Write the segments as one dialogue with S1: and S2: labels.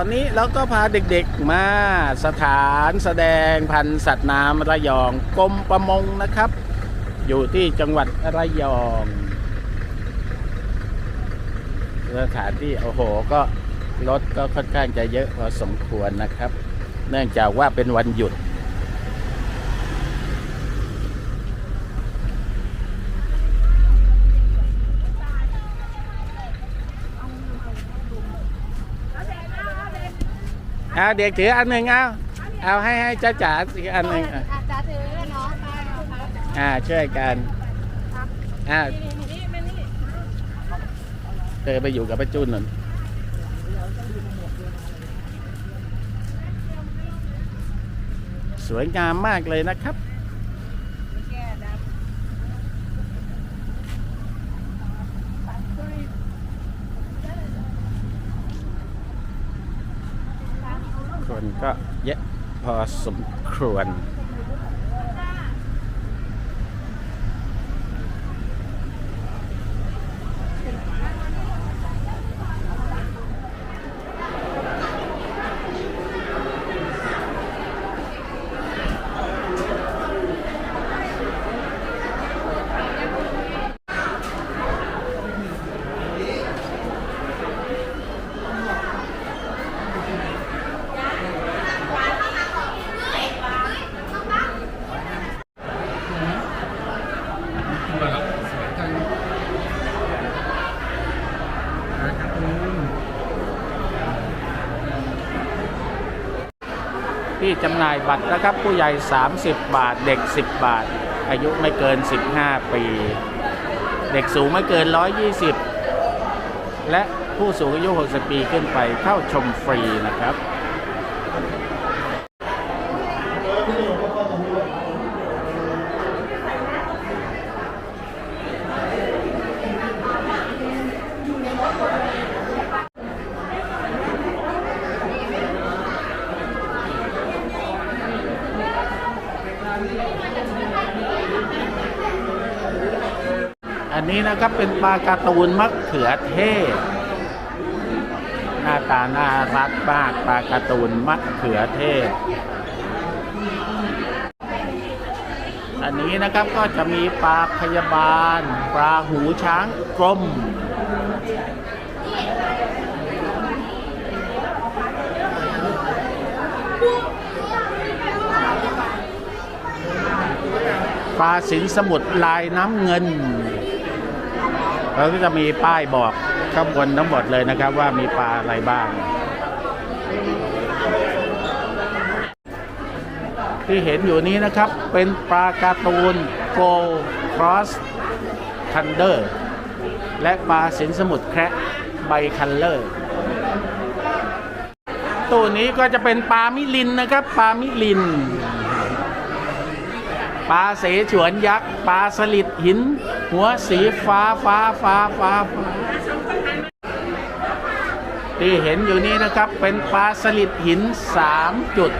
S1: อนนี้เราก็พาเด็กๆมาสถานแสดงพันธุ์สัตว์น้ำระยองกรมประมงนะครับ อยู่ที่จังหวัดระยองสถานที่โอ้โหก็รถก็ค่อนข้างจะเยอะพอสมควรนะครับ เนื่องจากว่าเป็นวันหยุด เอาเด็กถืออันหนึ่งเอาเอาให้ให้จ้าจ๋าถืออันหนึ่งอะ
S2: อาจารย์ถือเนาะไปเอาครับ
S1: อ่าช่วยกันอ่า
S2: นี่นี่นี่นี่นี่
S1: เธอไปอยู่กับป้าจุนนนสวยงามมากเลยนะครับ
S2: แก้ด
S1: คนก็เยอ ที่จำหน่ายบัตรนะครับ ผู้ใหญ่ 30 บาท เด็ก 10 บาท อายุไม่เกิน 15 ปี เด็กสูงไม่เกิน 120 และผู้สูงอายุ 60 ปีขึ้นไปเข้าชมฟรีนะครับ อั นะครับเป็นปลาการ์ตูนมะเขือเทศ หน้าตาน่ารักมากปลาการ์ตูนมะเขือเทศ อันนี้นะครับก็จะมีปลาพยาบาล ปลาหูช้างกลมปลาสินสมุทรลายน้ำเงิน แล้วก็จะมีป้ายบอกข้างบนทั้งหมดเลยนะครับว่ามีปลาอะไรบ้าง ที่เห็นอยู่นี้นะครับเป็นปลาการ์ตูนโกลครอสทันเดอร์และปลาสินสมุทรแคระใบคัลเลอร์ตัวนี้ก็จะเป็นปลามิลินนะครับ ปลามิลิน ปลาเสฉวนยักษ์ ปลาสลิดหิน หัวสีฟ้าฟ้าฟ้าฟ้าฟ้าที่เห็นอยู่นี้นะครับเป็นปลาสลิดหินสามจุด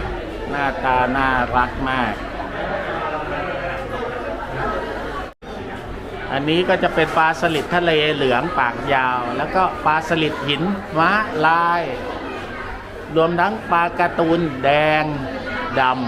S1: หน้าตาน่ารักมาก อันนี้ก็จะเป็นปลาสลิดทะเลเหลืองปากยาว แล้วก็ปลาสลิดหินม้าลาย รวมทั้งปลาการ์ตูนแดงดำ อ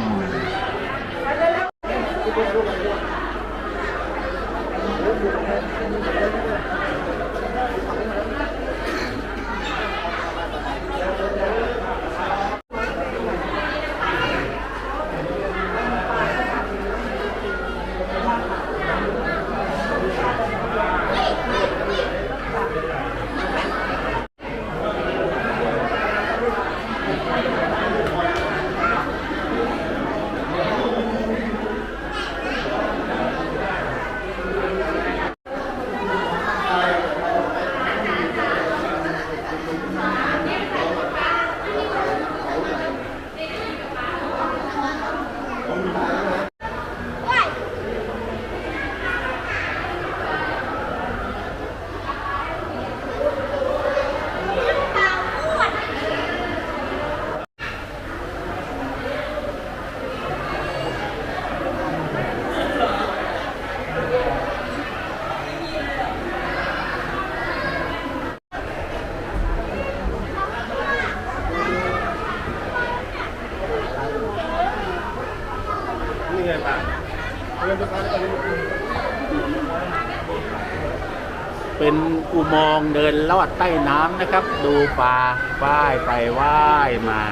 S1: เป็นอุโมงค์เดินลอดใต้น้ำนะครับ ดูปลาว่ายไปว่ายมา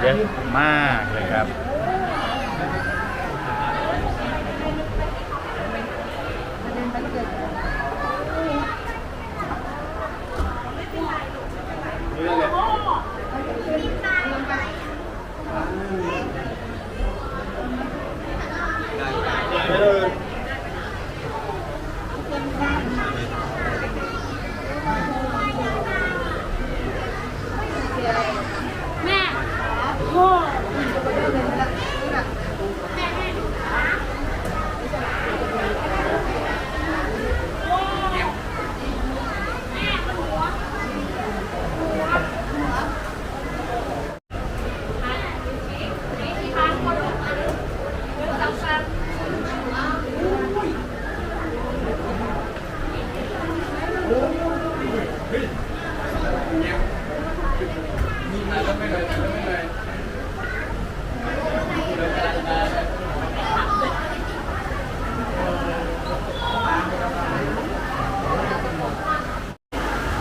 S1: เยอะมากเลยครับ
S2: แม่พ่อ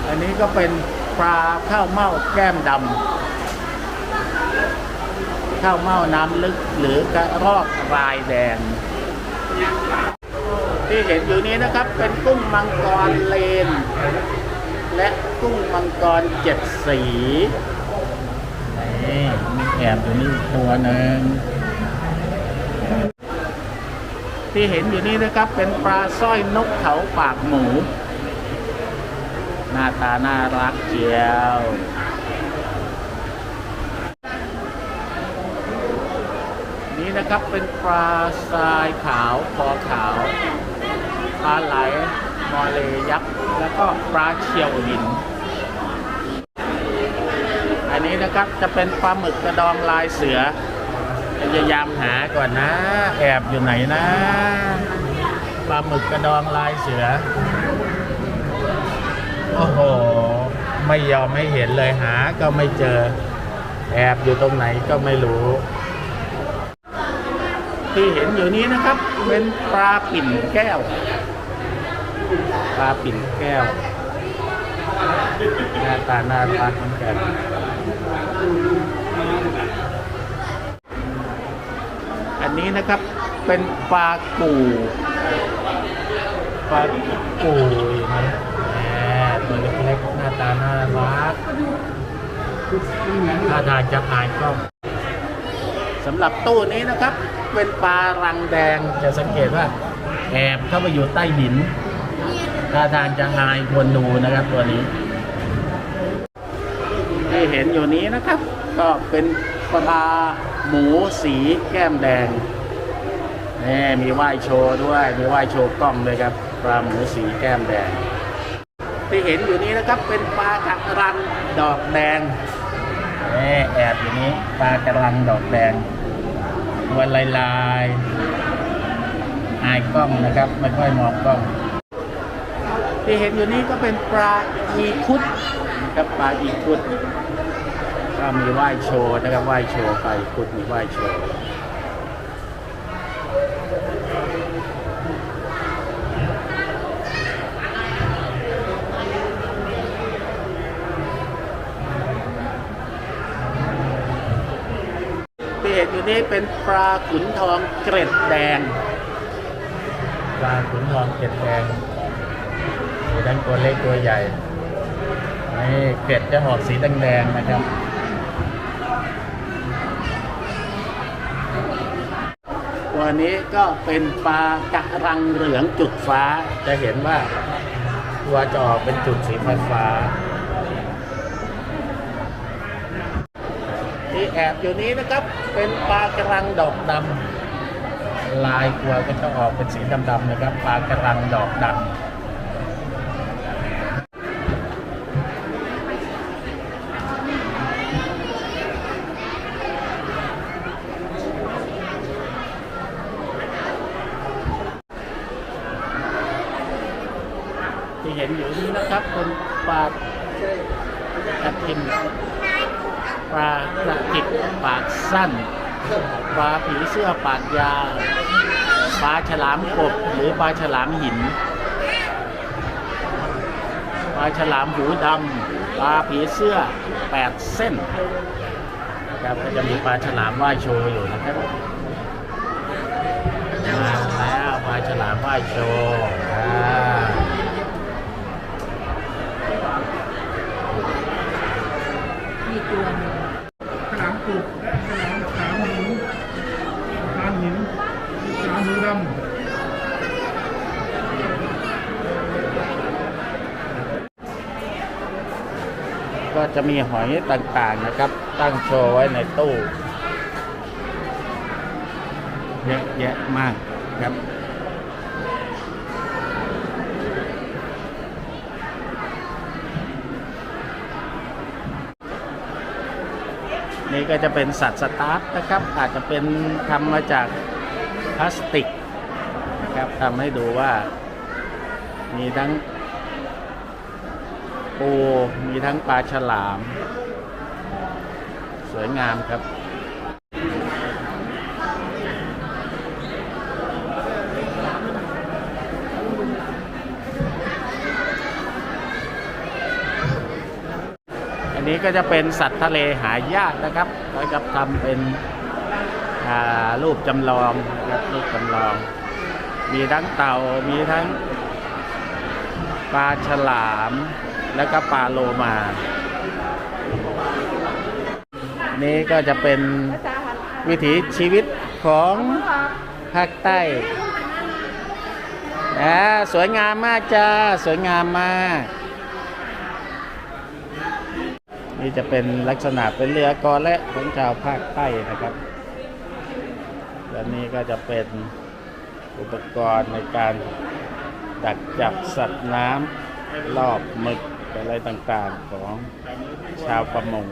S1: อันนี้ก็เป็นปลาข้าวเม่าแก้มดำข้าวเม่าน้ำลึกหรือกระรอกลายแดง ที่เห็นอยู่นี้นะครับเป็นกุ้งมังกรเลน และกุ้งมังกรเจ็ดสีนี่มีแอบอยู่นี่ตัวหนึ่งที่เห็นอยู่นี้นะครับเป็นปลาสร้อยนกเขาปากหมู หน้าตาน่ารักเจียวนี่นะครับเป็นปลาทรายขาวคอขาวปลาไหลมอเลยักษ์แล้วก็ปลาเชียวหิน อันนี้นะครับจะเป็นปลาหมึกกระดองลายเสือพยายามหาก่อนนะ แอบอยู่ไหนนะปลาหมึกกระดองลายเสือ อ้โห ไม่ยอมให้เห็นเลยหาก็ไม่เจอ แอบอยู่ตรงไหนก็ไม่รู้ ที่เห็นอยู่นี้นะครับ เป็นปลาปิ่นแก้ว ปลาปิ่นแก้วหน้าตาน่ารักเหมือนกันอันนี้นะครับเป็นปลากูปลากูอย่างนี้แหม ตัวเล็กๆหน้าตาน่ารักท่าทางจะอายกล้องสำหรับตู้นี้นะครับ เป็นปลารังแดงจะสังเกตว่าแอบเข้าไปอยู่ใต้หินท่าทางจะอายควรดูนะครับตัวนี้ที่เห็นอยู่นี้นะครับ ก็เป็นปลาหมูสีแก้มแดงนี่มีไหว้โชว์ด้วย มีไหว้โชว์กล้องเลยครับปลาหมูสีแก้มแดง ที่เห็นอยู่นี้นะครับเป็นปลากระรังดอกแดงนี่แอบอยู่นี้ปลากระรังดอกแดงวันลายลายๆอายกล้องนะครับไม่ค่อยมองกล้อง ที่เห็นอยู่นี้ก็เป็นปลาอีคุดนะครับปลาอีคุดก็มีไหว้โชว์นะครับไหว้โชว์ปลาอีคุดมีไหว้โชว์ที่เห็นอยู่นี้ เป็นปลาขุนทองเกร็ดแดง ปลาขุนทองเกร็ดแดงมีทั้งตัวเล็กตัวใหญ่นี่เกล็ดจะออกสีแดงๆนะครับตัวนี้ก็เป็นปลากระรังเหลืองจุดฟ้าจะเห็นว่าตัวจะออกเป็นจุดสีฟ้าฟ้า ที่แอบอยู่นี้นะครับ เป็นปลากระรังดอกดำลายกลัวก็จะออกเป็นสีดำๆนะครับ ปลากระรังดอกดำ ที่เห็นอยู่นี้นะครับเป็นปลา กระทิมปากระติกปากสั้น ปลาผีเสื้อปากยาวปลาฉลามกบหรือปลาฉลามหิน ปลาฉลามหูดำ ปลาผีเสื้อแปดเส้นนะครับก็จะมีปลาฉลามว่ายโชว์อยู่นะครับมาแล้วปลาฉลามว่ายโชว์อ่า
S3: ฉลามกรุบฉลามขาวหินทานหินฉลา มหูดำ
S1: ก็จะมีหอยต่างๆนะครับ ตั้งโชว์ไว้ในตู้เยอะแยะมากครับนี่ก็จะเป็นสัตว์สตาร์ฟนะครับ อาจจะเป็นทำมาจากพลาสติก ทำให้ดูว่า มีทั้งปู มีทั้งปลาฉลาม สวยงามครับอันนี้ก็จะเป็นสัตว์ทะเลหายากนะครับก็จะทำเป็นรูปจำลองครับรูปจำลอง มีทั้งเต่ามีทั้งปลาฉลาม แล้วก็ปลาโลมา นี่ก็จะเป็นวิถีชีวิตของภาคใต้นะสวยงามมากจ้า สวยงามมาก นี่จะเป็นลักษณะเป็นเรือกอและของชาวภาคใต้นะครับ และนี่ก็จะเป็น อุปกรณ์ในการดักจับสัตว์น้ำรอบหมึกอะไรต่างๆของชาวประมง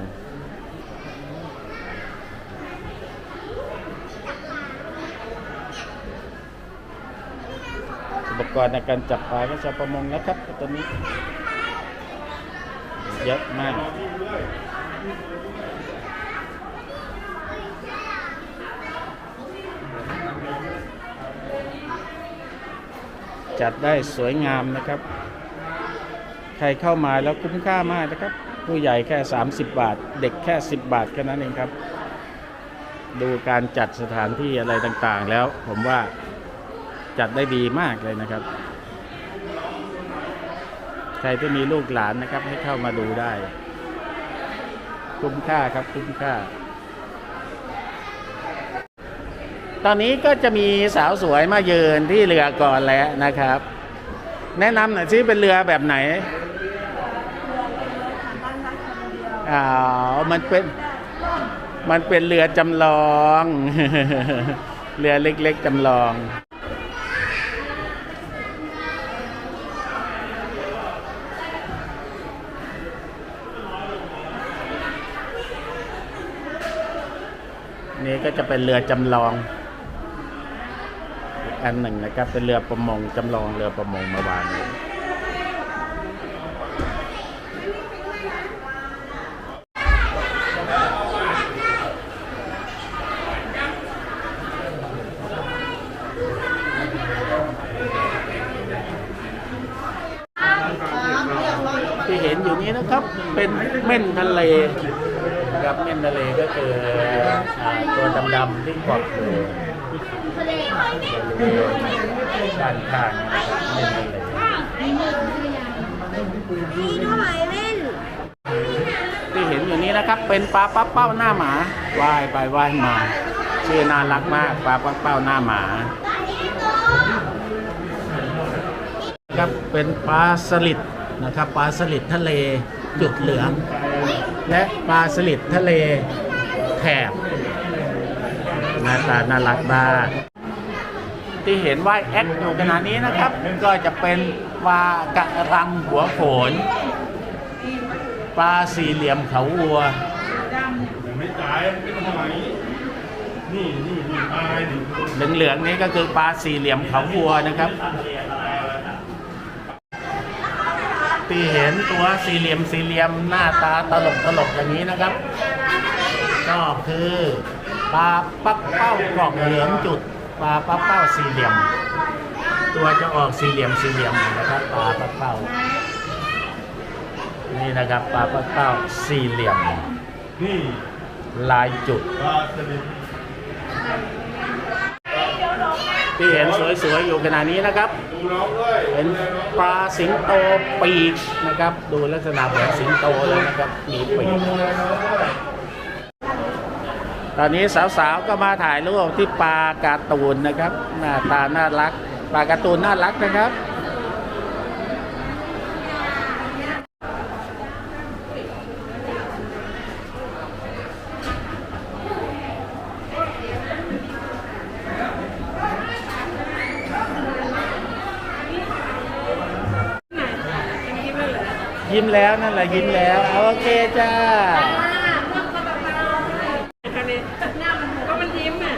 S1: อุปกรณ์ในการจับปลาก็ชาวประมงนะครับตัวนี้เยอะมาก จัดได้สวยงามนะครับ ใครเข้ามาแล้วคุ้มค่ามากนะครับ ผู้ใหญ่แค่ 30 บาท เด็กแค่ 10 บาทแค่นั้นเองครับ ดูการจัดสถานที่อะไรต่างๆ แล้วผมว่าจัดได้ดีมากเลยนะครับ ใครที่มีลูกหลานนะครับให้เข้ามาดูได้ คุ้มค่าครับคุ้มค่า ตอนนี้ก็จะมีสาวสวยมายืนที่เรือก่อนแล้วนะครับ แนะนำหน่อยซิเป็นเรือแบบไหนอ้าวมันเป็นมันเป็นเรือจำลอง เรือเล็กๆจำลองนี่ก็จะเป็นเรือจำลอง อันหนึ่งนะครับ เป็นเรือประมงจำลองเรือประมงมาวางไว้ที่เห็นอยู่นี้นะครับ เป็นเม่นทะเลครับเม่นทะเลก็คืออตัวดำๆที่เกาะอยู่
S2: ทะเล
S1: บริเวณด้านข้างนะครับเม่นทะเล
S2: นี่เท่าไหร่เล่น
S1: ที่เห็นอยู่นี้นะครับ เป็นปลาปักเป้าหน้าหมาว่ายไปว่ายมาชื่อน่ารักมากปลาปักเป้าหน้าหมาครับเป็นปลาสลิดนะครับปลาสลิดทะเลจุดเหลือง และปลาสลิดทะเลแถบ น้าตาน่ารักมาก ที่เห็นว่ายแอคอยู่ขณะนี้นะครับก็จะเป็นปลากระรังหัวโขนปลาสี่เหลี่ยมเขาวัว
S3: ไม่จ่ายไม่ต้องไหนนี่นี่นี่ตายนี่
S1: เหลืองนี้ก็คือปลาสี่เหลี่ยมเขาวัวนะครับที่เห็นตัวสี่เหลี่ยมสี่เหลี่ยมหน้าตาตลกตลกอย่างนี้นะครับ ก็คือ ปลาปักเป้ากล่องเหลืองจุดปลาปักเป้าสี่เหลี่ยม ตัวจะออกสี่เหลี่ยมสี่เหลี่ยมนะครับปลาปักเป้านี่นะครับปลาปักเป้าสี่เหลี่ยม
S3: นี่
S1: ลายจุดที่เห็นสวยๆอยู่ขณะนี้นะครับเป็นปลาสิงโตปีกนะครับ ดูลักษณะเหมือนสิงโตเลยนะครับมีปีก
S3: ดูแลน้องด้วย
S1: ตอนนี้สาวๆก็มาถ่ายรูปที่ปลาการ์ตูนนะครับหน้าตาน่ารักปลาการ์ตูนน่ารักนะครับยิ้มแล้วนั่นแหละยิ้มแล้ว โอเคจ้า
S2: ก็มันยิ้มอะ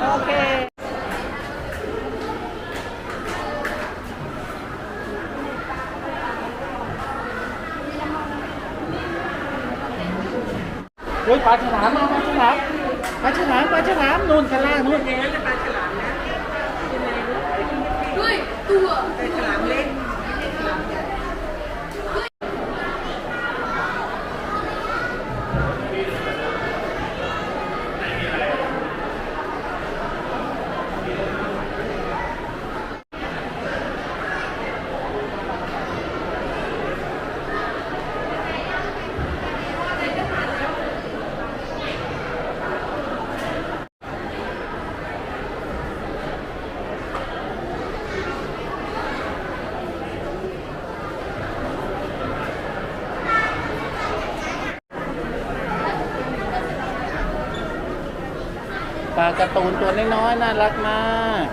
S2: โอเค
S1: เฮ้ยปลา ฉลามมาปลาฉลามปลาฉลามปลาฉลามนู่นข้างล่างนู่น
S2: แล้วจะปลาฉลามนะด้วยตัวเป็นฉลามเล็ก
S1: ปลาการ์ตูนตัวน้อยๆน่ารักมาก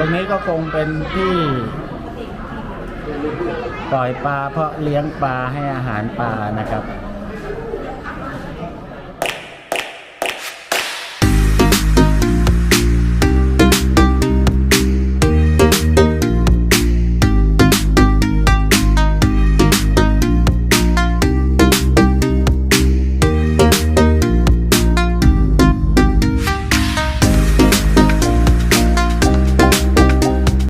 S1: ตรงนี้ก็คงเป็นที่ ปล่อยปลาเพราะเลี้ยงปลาให้อาหารปลานะครับ